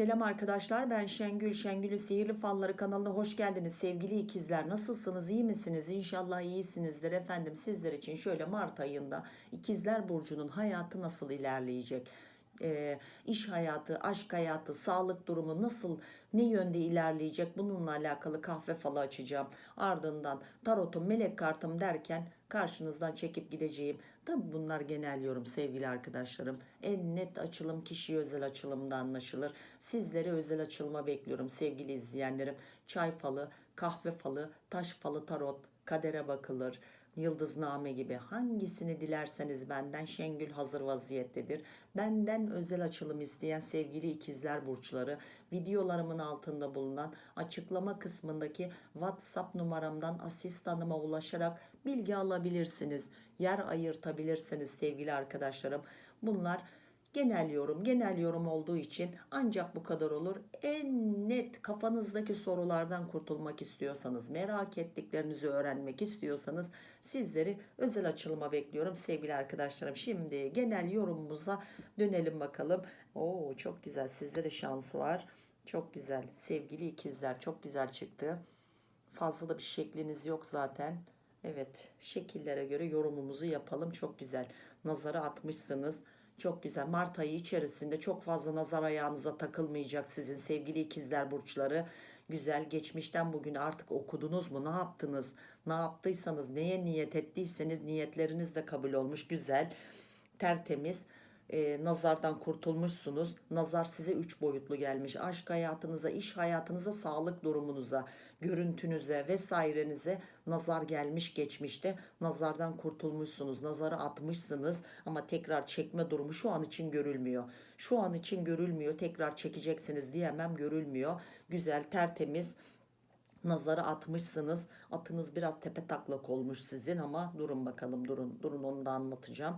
Selam arkadaşlar ben Şengül. Şengül'ün Sihirli Falları kanalına hoş geldiniz sevgili ikizler. Nasılsınız iyi misiniz? İnşallah iyisinizdir efendim. Sizler için şöyle Mart ayında ikizler burcunun hayatı nasıl ilerleyecek? Ee, iş hayatı, aşk hayatı, sağlık durumu nasıl, ne yönde ilerleyecek bununla alakalı kahve falı açacağım. Ardından tarotum, melek kartım derken karşınızdan çekip gideceğim. Tabi bunlar genel yorum sevgili arkadaşlarım. En net açılım kişi özel açılımda anlaşılır. Sizleri özel açılıma bekliyorum sevgili izleyenlerim. Çay falı, kahve falı, taş falı tarot, kadere bakılır. Yıldızname gibi hangisini dilerseniz benden Şengül hazır vaziyettedir. Benden özel açılım isteyen sevgili ikizler burçları videolarımın altında bulunan açıklama kısmındaki WhatsApp numaramdan asistanıma ulaşarak bilgi alabilirsiniz. Yer ayırtabilirsiniz sevgili arkadaşlarım. Bunlar genel yorum, genel yorum olduğu için ancak bu kadar olur. En net kafanızdaki sorulardan kurtulmak istiyorsanız, merak ettiklerinizi öğrenmek istiyorsanız sizleri özel açılıma bekliyorum sevgili arkadaşlarım. Şimdi genel yorumumuza dönelim bakalım. Oo çok güzel. Sizde de şans var. Çok güzel. Sevgili ikizler çok güzel çıktı. Fazla da bir şekliniz yok zaten. Evet, şekillere göre yorumumuzu yapalım. Çok güzel. Nazara atmışsınız. Çok güzel. Mart ayı içerisinde çok fazla nazar ayağınıza takılmayacak sizin sevgili ikizler burçları. Güzel. Geçmişten bugün artık okudunuz mu? Ne yaptınız? Ne yaptıysanız, neye niyet ettiyseniz niyetleriniz de kabul olmuş. Güzel. Tertemiz e, nazardan kurtulmuşsunuz. Nazar size üç boyutlu gelmiş. Aşk hayatınıza, iş hayatınıza, sağlık durumunuza, görüntünüze vesairenize nazar gelmiş geçmişte. Nazardan kurtulmuşsunuz. Nazarı atmışsınız ama tekrar çekme durumu şu an için görülmüyor. Şu an için görülmüyor. Tekrar çekeceksiniz diyemem görülmüyor. Güzel, tertemiz nazara atmışsınız. Atınız biraz tepe taklak olmuş sizin ama durun bakalım durun. Durun onu da anlatacağım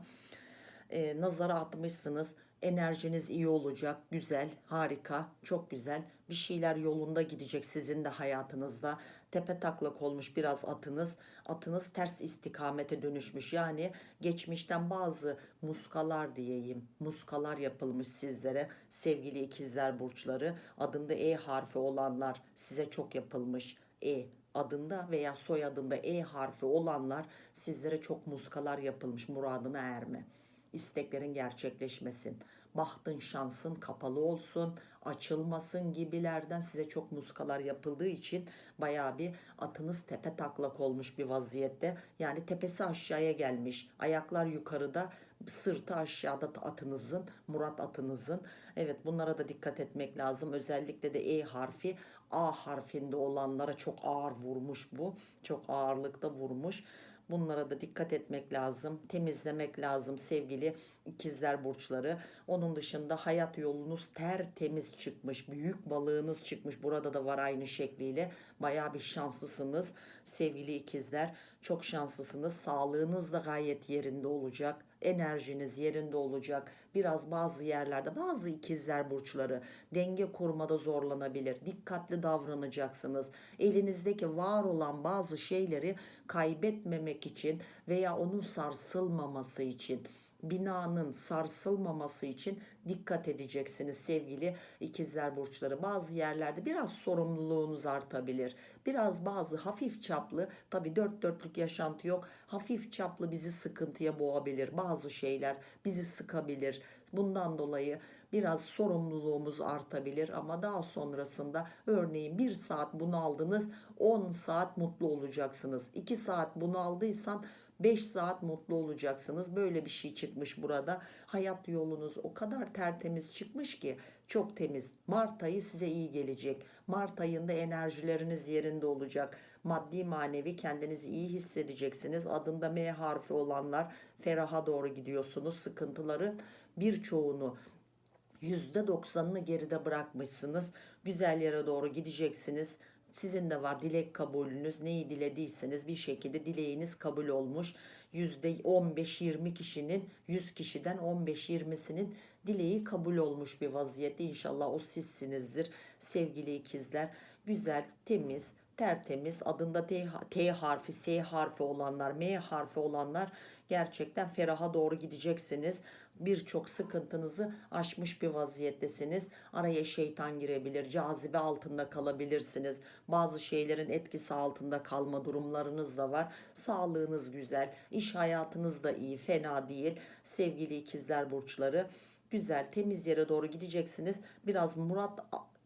e, nazara atmışsınız. Enerjiniz iyi olacak. Güzel, harika, çok güzel. Bir şeyler yolunda gidecek sizin de hayatınızda. Tepe taklak olmuş biraz atınız. Atınız ters istikamete dönüşmüş. Yani geçmişten bazı muskalar diyeyim. Muskalar yapılmış sizlere. Sevgili ikizler burçları. Adında E harfi olanlar size çok yapılmış. E adında veya soyadında E harfi olanlar sizlere çok muskalar yapılmış muradına erme isteklerin gerçekleşmesin. Bahtın şansın kapalı olsun, açılmasın gibilerden size çok muskalar yapıldığı için baya bir atınız tepe taklak olmuş bir vaziyette. Yani tepesi aşağıya gelmiş. Ayaklar yukarıda, sırtı aşağıda atınızın, Murat atınızın. Evet bunlara da dikkat etmek lazım. Özellikle de E harfi A harfinde olanlara çok ağır vurmuş bu. Çok ağırlıkta vurmuş. Bunlara da dikkat etmek lazım. Temizlemek lazım sevgili ikizler burçları. Onun dışında hayat yolunuz tertemiz çıkmış. Büyük balığınız çıkmış. Burada da var aynı şekliyle. Baya bir şanslısınız sevgili ikizler. Çok şanslısınız. Sağlığınız da gayet yerinde olacak enerjiniz yerinde olacak. Biraz bazı yerlerde bazı ikizler burçları denge kurmada zorlanabilir. Dikkatli davranacaksınız. Elinizdeki var olan bazı şeyleri kaybetmemek için veya onun sarsılmaması için binanın sarsılmaması için dikkat edeceksiniz sevgili ikizler burçları. Bazı yerlerde biraz sorumluluğunuz artabilir. Biraz bazı hafif çaplı tabi dört dörtlük yaşantı yok. Hafif çaplı bizi sıkıntıya boğabilir. Bazı şeyler bizi sıkabilir. Bundan dolayı biraz sorumluluğumuz artabilir ama daha sonrasında örneğin bir saat bunu aldınız 10 saat mutlu olacaksınız. 2 saat bunu aldıysan 5 saat mutlu olacaksınız. Böyle bir şey çıkmış burada. Hayat yolunuz o kadar tertemiz çıkmış ki çok temiz. Mart ayı size iyi gelecek. Mart ayında enerjileriniz yerinde olacak. Maddi manevi kendinizi iyi hissedeceksiniz. Adında M harfi olanlar feraha doğru gidiyorsunuz. Sıkıntıları birçoğunu %90'ını geride bırakmışsınız. Güzel yere doğru gideceksiniz. Sizin de var dilek kabulünüz. Neyi dilediyseniz bir şekilde dileğiniz kabul olmuş. %15-20 kişinin 100 kişiden 15-20'sinin dileği kabul olmuş bir vaziyette. İnşallah o sizsinizdir sevgili ikizler. Güzel, temiz, tertemiz adında T, T harfi, S harfi olanlar, M harfi olanlar gerçekten feraha doğru gideceksiniz. Birçok sıkıntınızı aşmış bir vaziyettesiniz. Araya şeytan girebilir, cazibe altında kalabilirsiniz. Bazı şeylerin etkisi altında kalma durumlarınız da var. Sağlığınız güzel, iş hayatınız da iyi, fena değil. Sevgili ikizler burçları güzel temiz yere doğru gideceksiniz. Biraz Murat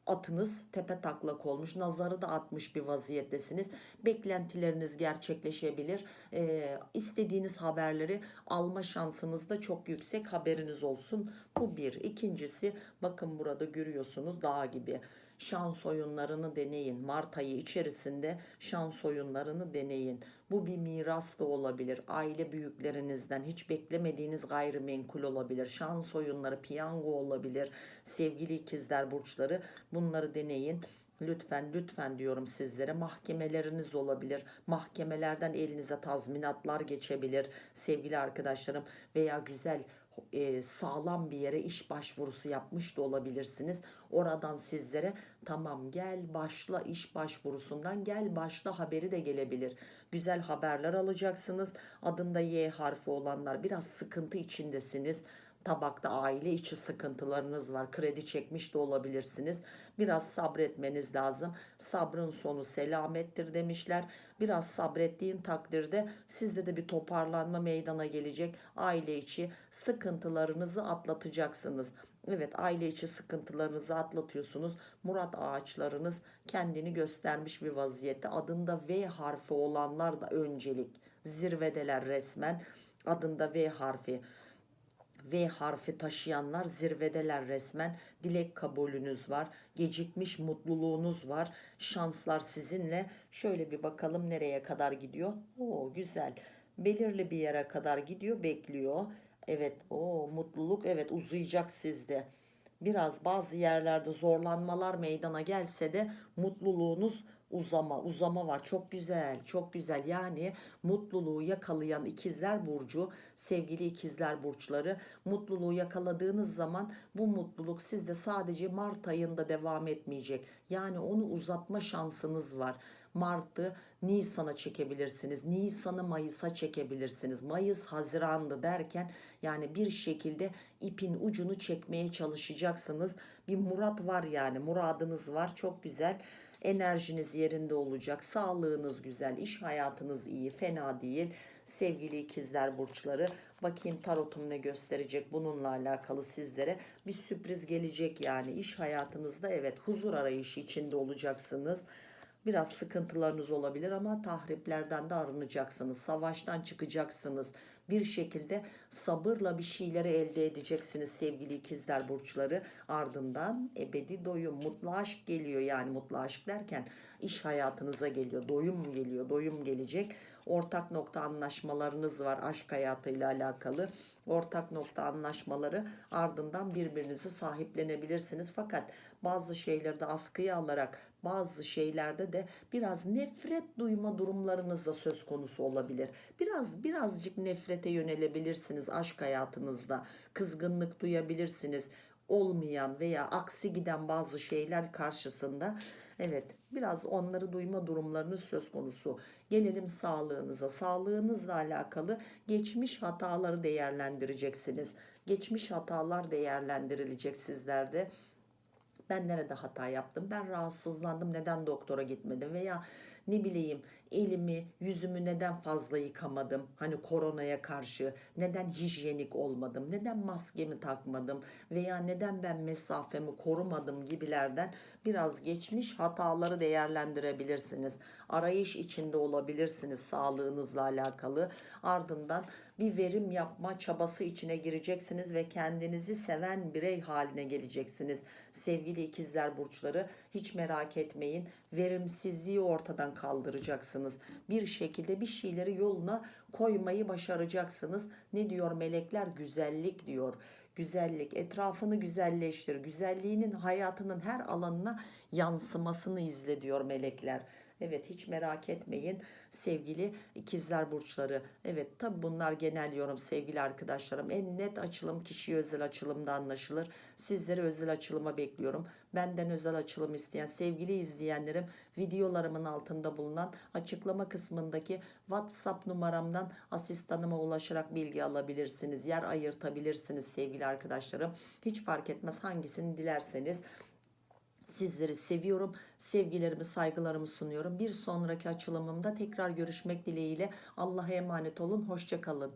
atınız tepe taklak olmuş. Nazarı da atmış bir vaziyettesiniz. Beklentileriniz gerçekleşebilir. Ee, istediğiniz haberleri alma şansınız da çok yüksek. Haberiniz olsun. Bu bir. İkincisi bakın burada görüyorsunuz dağ gibi. Şans oyunlarını deneyin. Mart ayı içerisinde şans oyunlarını deneyin. Bu bir miras da olabilir. Aile büyüklerinizden hiç beklemediğiniz gayrimenkul olabilir. Şans oyunları, piyango olabilir. Sevgili ikizler burçları bunları deneyin. Lütfen lütfen diyorum sizlere mahkemeleriniz olabilir. Mahkemelerden elinize tazminatlar geçebilir sevgili arkadaşlarım veya güzel e, sağlam bir yere iş başvurusu yapmış da olabilirsiniz. Oradan sizlere tamam gel başla iş başvurusundan gel başla haberi de gelebilir. Güzel haberler alacaksınız. Adında Y harfi olanlar biraz sıkıntı içindesiniz tabakta aile içi sıkıntılarınız var. Kredi çekmiş de olabilirsiniz. Biraz sabretmeniz lazım. Sabrın sonu selamettir demişler. Biraz sabrettiğin takdirde sizde de bir toparlanma meydana gelecek. Aile içi sıkıntılarınızı atlatacaksınız. Evet aile içi sıkıntılarınızı atlatıyorsunuz. Murat ağaçlarınız kendini göstermiş bir vaziyette. Adında V harfi olanlar da öncelik. Zirvedeler resmen. Adında V harfi V harfi taşıyanlar zirvedeler resmen. Dilek kabulünüz var. Gecikmiş mutluluğunuz var. Şanslar sizinle. Şöyle bir bakalım nereye kadar gidiyor. Oo güzel. Belirli bir yere kadar gidiyor, bekliyor. Evet, o mutluluk evet uzayacak sizde. Biraz bazı yerlerde zorlanmalar meydana gelse de mutluluğunuz uzama uzama var çok güzel çok güzel yani mutluluğu yakalayan ikizler burcu sevgili ikizler burçları mutluluğu yakaladığınız zaman bu mutluluk sizde sadece Mart ayında devam etmeyecek yani onu uzatma şansınız var Mart'ı Nisan'a çekebilirsiniz. Nisan'ı Mayıs'a çekebilirsiniz. Mayıs Haziran'dı derken yani bir şekilde ipin ucunu çekmeye çalışacaksınız. Bir murat var yani muradınız var çok güzel enerjiniz yerinde olacak, sağlığınız güzel, iş hayatınız iyi, fena değil. Sevgili ikizler burçları, bakayım tarotum ne gösterecek bununla alakalı sizlere. Bir sürpriz gelecek yani iş hayatınızda evet huzur arayışı içinde olacaksınız. Biraz sıkıntılarınız olabilir ama tahriplerden de arınacaksınız. Savaştan çıkacaksınız. Bir şekilde sabırla bir şeyleri elde edeceksiniz sevgili ikizler burçları. Ardından ebedi doyum, mutlu aşk geliyor. Yani mutlu aşk derken iş hayatınıza geliyor. Doyum geliyor, doyum gelecek. Ortak nokta anlaşmalarınız var aşk hayatıyla alakalı. Ortak nokta anlaşmaları ardından birbirinizi sahiplenebilirsiniz. Fakat bazı şeyleri de askıya alarak bazı şeylerde de biraz nefret duyma durumlarınız da söz konusu olabilir. Biraz birazcık nefrete yönelebilirsiniz aşk hayatınızda. Kızgınlık duyabilirsiniz. Olmayan veya aksi giden bazı şeyler karşısında Evet, biraz onları duyma durumlarınız söz konusu. Gelelim sağlığınıza. Sağlığınızla alakalı geçmiş hataları değerlendireceksiniz. Geçmiş hatalar değerlendirilecek sizlerde ben nerede hata yaptım? Ben rahatsızlandım. Neden doktora gitmedim? Veya ne bileyim elimi, yüzümü neden fazla yıkamadım? Hani koronaya karşı neden hijyenik olmadım? Neden maskemi takmadım? Veya neden ben mesafemi korumadım gibilerden biraz geçmiş hataları değerlendirebilirsiniz. Arayış içinde olabilirsiniz sağlığınızla alakalı. Ardından bir verim yapma çabası içine gireceksiniz ve kendinizi seven birey haline geleceksiniz. Sevgili ikizler burçları hiç merak etmeyin. Verimsizliği ortadan kaldıracaksınız. Bir şekilde bir şeyleri yoluna koymayı başaracaksınız. Ne diyor melekler? Güzellik diyor. Güzellik, etrafını güzelleştir. Güzelliğinin hayatının her alanına yansımasını izle diyor melekler. Evet hiç merak etmeyin sevgili ikizler burçları. Evet tabi bunlar genel yorum sevgili arkadaşlarım. En net açılım kişiye özel açılımda anlaşılır. Sizleri özel açılıma bekliyorum. Benden özel açılım isteyen sevgili izleyenlerim videolarımın altında bulunan açıklama kısmındaki WhatsApp numaramdan asistanıma ulaşarak bilgi alabilirsiniz. Yer ayırtabilirsiniz sevgili arkadaşlarım. Hiç fark etmez hangisini dilerseniz. Sizleri seviyorum. Sevgilerimi, saygılarımı sunuyorum. Bir sonraki açılımımda tekrar görüşmek dileğiyle. Allah'a emanet olun. Hoşça kalın.